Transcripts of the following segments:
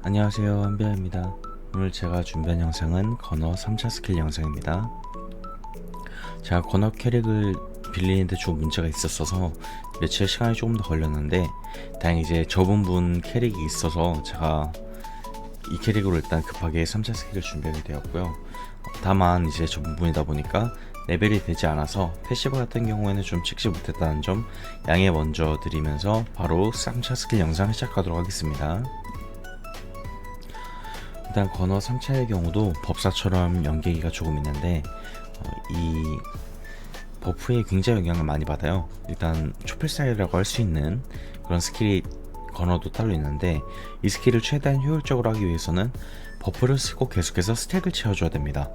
안녕하세요 한비아입니다. 오늘 제가 준비한 영상은 건어 3차 스킬 영상입니다. 제가 건어 캐릭을 빌리는데 좀 문제가 있었어서 며칠 시간이 조금 더 걸렸는데 다행히 이제 저분분 캐릭이 있어서 제가 이 캐릭으로 일단 급하게 3차 스킬을 준비하게 되었고요. 다만 이제 저분분이다 보니까 레벨이 되지 않아서 패시브 같은 경우에는 좀 찍지 못했다는 점 양해 먼저 드리면서 바로 3차 스킬 영상 시작하도록 하겠습니다 일단 건어 3차의 경우도 법사처럼 연계기가 조금 있는데 어, 이 버프에 굉장히 영향을 많이 받아요. 일단 초필살이라고 할 수 있는 그런 스킬이 건어도 따로 있는데 이 스킬을 최대한 효율적으로 하기 위해서는 버프를 쓰고 계속해서 스택을 채워줘야 됩니다.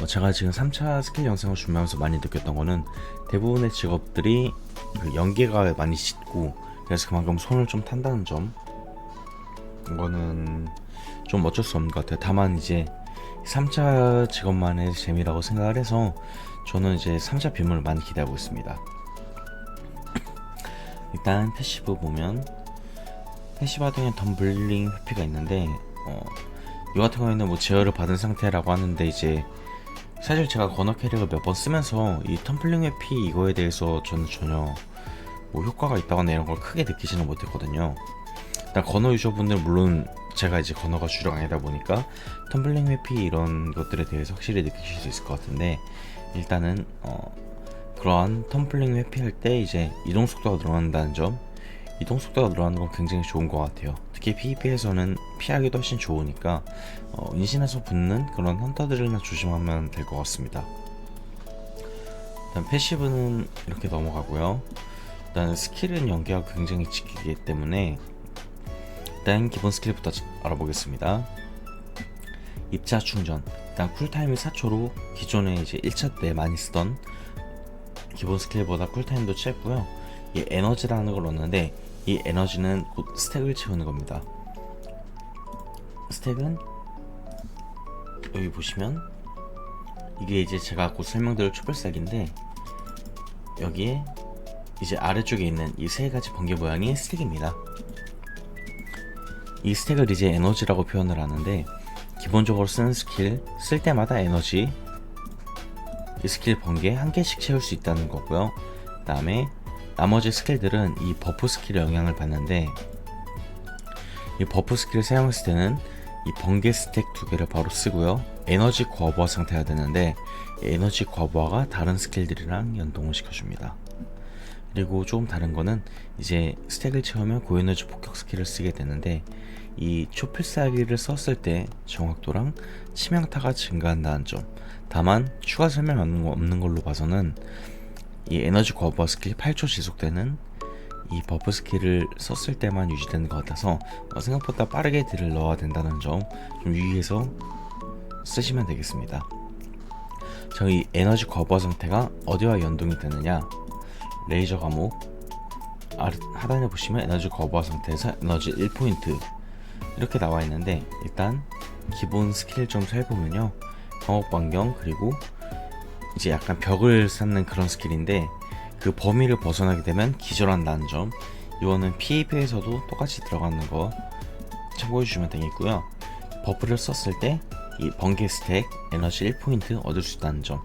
어, 제가 지금 3차 스킬 영상을 준비하면서 많이 느꼈던 거는 대부분의 직업들이 그 연계가 많이 짙고 그래서 그만큼 손을 좀 탄다는 점 이거는 좀 어쩔 수 없는 것 같아요. 다만 이제 3차 직업만의 재미라고 생각을 해서 저는 이제 3차 빔을 많이 기대하고 있습니다. 일단 패시브 보면 패시브 경우는 덤블링 회피가 있는데 어, 이 같은 경우에는 뭐 제어를 받은 상태라고 하는데 이제 사실 제가 건어 캐릭을 몇 번 쓰면서 이 텀블링 회피 이거에 대해서 저는 전혀 뭐 효과가 있다거나 이런 걸 크게 느끼지는 못했거든요. 일단 건어 유저분들 물론 제가 이제 건어가 주력 아니다 보니까 텀블링 회피 이런 것들에 대해서 확실히 느끼실 수 있을 것 같은데 일단은 어 그러한 텀블링 회피할 때 이제 이동 속도가 늘어난다는 점 이동 속도가 늘어나는 건 굉장히 좋은 것 같아요. 특히 PVP에서는 피하기도 훨씬 좋으니까 어, 인신에서 붙는 그런 헌터들이나 조심하면 될 것 같습니다. 일단 패시브는 이렇게 넘어가고요. 일단 스킬은 연계가 굉장히 지키기 때문에 일단 기본 스킬부터 알아보겠습니다. 입자 충전. 일단 쿨타임이 4초로 기존에 이제 1차 때 많이 쓰던 기본 스킬보다 쿨타임도 짧고요. 이 에너지라는 걸 얻는데 이 에너지는 곧 스택을 채우는 겁니다. 스택은 여기 보시면 이게 이제 제가 곧 설명드릴 촛불색인데 여기에 이제 아래쪽에 있는 이 세 가지 번개 모양이 스택입니다. 이 스택을 이제 에너지라고 표현을 하는데 기본적으로 쓰는 스킬 쓸 때마다 에너지 이 스킬 번개 한 개씩 채울 수 있다는 거고요. 그 다음에 나머지 스킬들은 이 버프 스킬의 영향을 받는데 이 버프 스킬을 사용했을 때는 이 번개 스택 두 개를 바로 쓰고요. 에너지 과부하 상태가 되는데 이 에너지 과부하가 다른 스킬들이랑 연동을 시켜줍니다. 그리고 조금 다른 거는 이제 스택을 채우면 고에너지 폭격 스킬을 쓰게 되는데 이 초필살기를 썼을 때 정확도랑 치명타가 증가한다는 점 다만 추가 설명 없는 걸로 봐서는 이 에너지 과부하 스킬이 8초 지속되는 이 버프 스킬을 썼을 때만 유지되는 것 같아서 어, 생각보다 빠르게 딜을 넣어야 된다는 점 좀 유의해서 쓰시면 되겠습니다. 저희 에너지 과부하 상태가 어디와 연동이 되느냐 레이저 과목 하단에 보시면 에너지 거부화 상태에서 에너지 1포인트. 이렇게 나와 있는데 일단 기본 스킬 좀 살펴보면요. 광역 반경 그리고 이제 약간 벽을 쌓는 그런 스킬인데 그 범위를 벗어나게 되면 기절한다는 점. 이거는 PVP에서도 똑같이 들어가는 거 참고해 주시면 되겠고요. 버프를 썼을 때 이 번개 스택 에너지 1포인트 얻을 수 있다는 점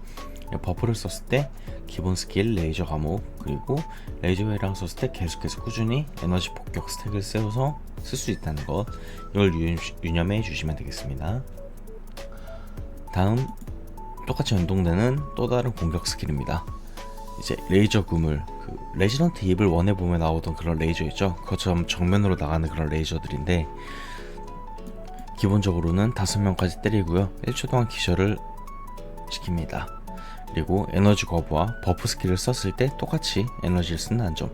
버프를 썼을 때 기본 스킬 레이저 감옥 그리고 레이저 회랑 썼을 때 계속해서 꾸준히 에너지 폭격 스택을 세워서 쓸 수 있다는 것. 이걸 유념해 주시면 되겠습니다. 다음 똑같이 연동되는 또 다른 공격 스킬입니다. 이제 레이저 그물 그 레지던트 이블 원에 보면 나오던 그런 레이저 있죠? 그것처럼 정면으로 나가는 그런 레이저들인데 기본적으로는 5명까지 때리고요. 1초 동안 기절을 시킵니다 그리고 에너지 거부와 버프 스킬을 썼을 때 똑같이 에너지를 쓴다는 점.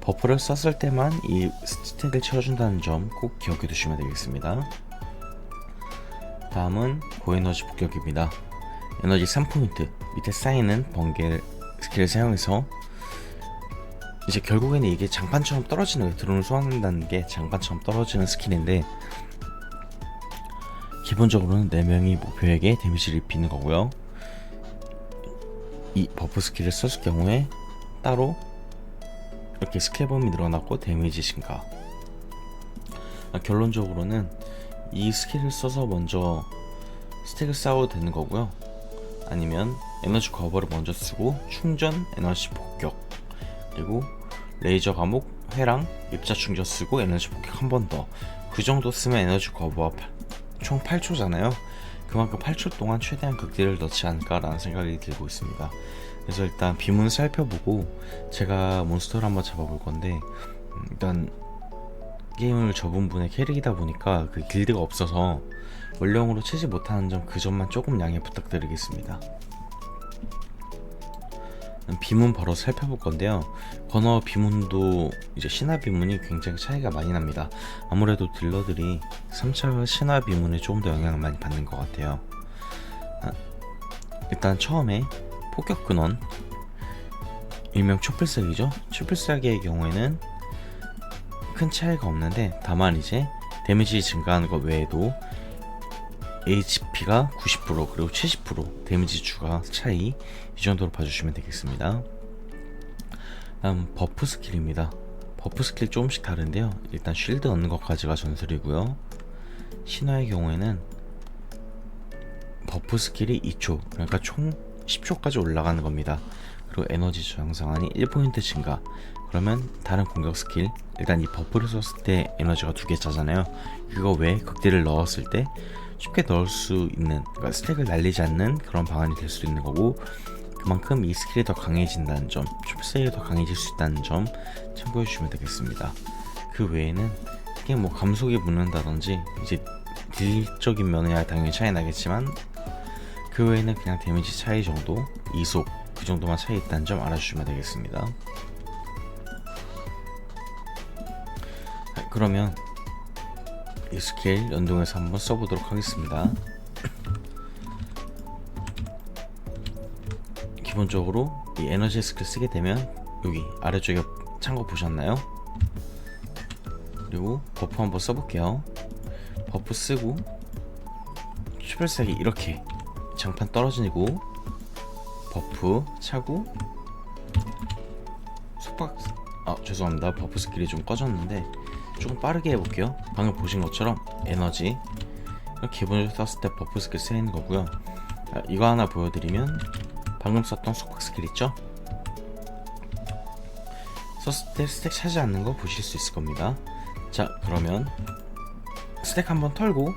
버프를 썼을 때만 이 스택을 채워준다는 점 꼭 기억해 두시면 되겠습니다. 다음은 고에너지 폭격입니다. 에너지 3포인트. 밑에 쌓이는 번개 스킬을 사용해서 이제 결국에는 이게 장판처럼 떨어지는 드론을 소환한다는 게 장판처럼 떨어지는 스킬인데 기본적으로는 4명이 목표에게 데미지를 입히는 거고요 이 버프 스킬을 썼을 경우에 따로 이렇게 스킬 범위 늘어났고 데미지 증가. 아, 결론적으로는 이 스킬을 써서 먼저 스택을 쌓아도 되는 거고요. 아니면 에너지 커버를 먼저 쓰고 충전 에너지 폭격 그리고 레이저 감옥 회랑 입자 충전 쓰고 에너지 폭격 한 번 더. 그 정도 쓰면 에너지 커버가 팔- 총 8초잖아요 그만큼 8초 동안 최대한 극딜을 넣지 않을까라는 생각이 들고 있습니다 그래서 일단 비문 살펴보고 제가 몬스터를 한번 잡아볼 건데 음, 일단 게임을 접은 분의 캐릭이다 보니까 그 길드가 없어서 원령으로 치지 못하는 점 그 점만 조금 양해 부탁드리겠습니다. 비문 바로 살펴볼 건데요. 건어 비문도 이제 신화 비문이 굉장히 차이가 많이 납니다. 아무래도 딜러들이 3차 신화 비문에 조금 더 영향을 많이 받는 것 같아요. 아, 일단 처음에 폭격 근원 일명 초필살기죠. 초필살기의 경우에는 큰 차이가 없는데 다만 이제 데미지 증가하는 것 외에도 HP가 90% 그리고 70% 데미지 추가 차이 이 정도로 봐주시면 되겠습니다. 다음 버프 스킬입니다. 버프 스킬 조금씩 다른데요. 일단 쉴드 얻는 것까지가 전설이고요. 신화의 경우에는 버프 스킬이 2초 그러니까 총 10초까지 올라가는 겁니다. 그리고 에너지 저항 상한이 1포인트 증가 그러면 다른 공격 스킬 일단 이 버프를 썼을 때 에너지가 두개 짜잖아요 그거 외에 극딜을 넣었을 때 쉽게 넣을 수 있는 그러니까 스택을 날리지 않는 그런 방안이 될수 있는 거고 그만큼 이 스킬이 더 강해진다는 점 촉세이 더 강해질 수 있다는 점 참고해 주시면 되겠습니다. 그 외에는 특히 뭐 감속이 붙는다든지 이제 딜적인 면이야 당연히 차이 나겠지만 그 외에는 그냥 데미지 차이 정도 이속 그 정도만 차이 있다는 점 알아주시면 되겠습니다. 아, 그러면 이 스킬 연동해서 한번 써보도록 하겠습니다. 기본적으로 이 에너지 스킬 쓰게 되면 여기 아래쪽에 창고 보셨나요? 그리고 버프 한번 써볼게요. 버프 쓰고 추별색이 이렇게 장판 떨어지고 버프 차고 속박 아 죄송합니다 버프 스킬이 좀 꺼졌는데 조금 빠르게 해볼게요. 방금 보신 것처럼 에너지 이렇게 기본적으로 썼을 때 버프 스킬 쓰이는 거고요. 아, 이거 하나 보여드리면 방금 썼던 속박 스킬 있죠? 썼을 때 스택 차지 않는 거 보실 수 있을 겁니다. 자 그러면 스택 한번 털고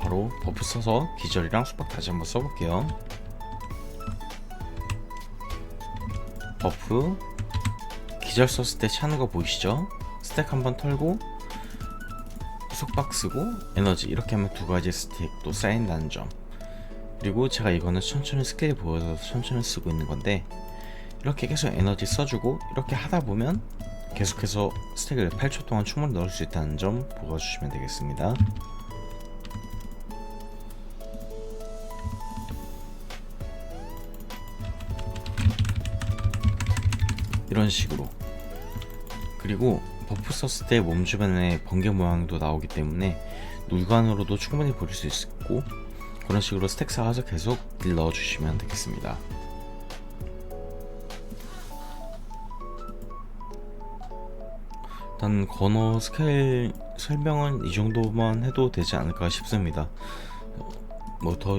바로 버프 써서 기절이랑 속박 다시 한번 써볼게요. 버프 기절 썼을 때 차는 거 보이시죠? 스택 한번 털고 속박 쓰고 에너지 이렇게 하면 두 가지 스택도 쌓인다는 점. 그리고 제가 이거는 천천히 스킬 보여서 천천히 쓰고 있는 건데 이렇게 계속 에너지 써주고 이렇게 하다 보면 계속해서 스택을 8초 동안 충분히 넣을 수 있다는 점 보아주시면 되겠습니다. 이런 식으로. 그리고 버프 썼을 때 몸 주변에 번개 모양도 나오기 때문에 물관으로도 충분히 보일 수 있고 그런 식으로 스택 쌓아서 계속 딜 넣어주시면 되겠습니다. 일단 건어 스케일 설명은 이 정도만 해도 되지 않을까 싶습니다. 뭐 더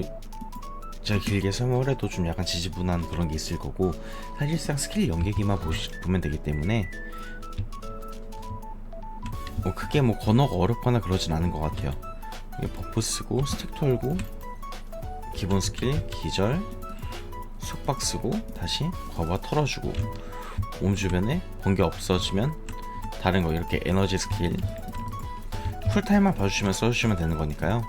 제가 길게 설명을 해도 좀 약간 지지분한 그런 게 있을 거고 사실상 스킬 연계기만 보시, 보면 되기 때문에 뭐 크게 뭐 건어가 어렵거나 그러진 않은 것 같아요. 버프 쓰고 스택 털고 기본 스킬 기절 속박 쓰고 다시 거바 털어주고 몸 주변에 번개 없어지면 다른 거 이렇게 에너지 스킬 쿨타임만 봐주시면 써주시면 되는 거니까요.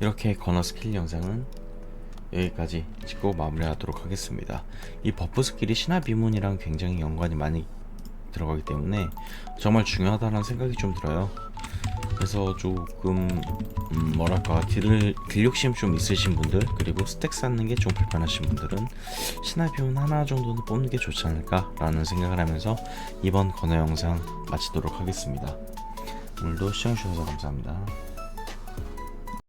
이렇게 건어 스킬 영상은 여기까지 찍고 마무리하도록 하겠습니다. 이 버프 스킬이 신화 비문이랑 굉장히 연관이 많이 들어가기 때문에 정말 중요하다는 생각이 좀 들어요. 그래서 조금 음, 뭐랄까 딜, 딜 욕심 좀 있으신 분들 그리고 스택 쌓는 게 좀 불편하신 분들은 신화 비문 하나 정도는 뽑는 게 좋지 않을까 라는 생각을 하면서 이번 건어 영상 마치도록 하겠습니다. 오늘도 시청해주셔서 감사합니다.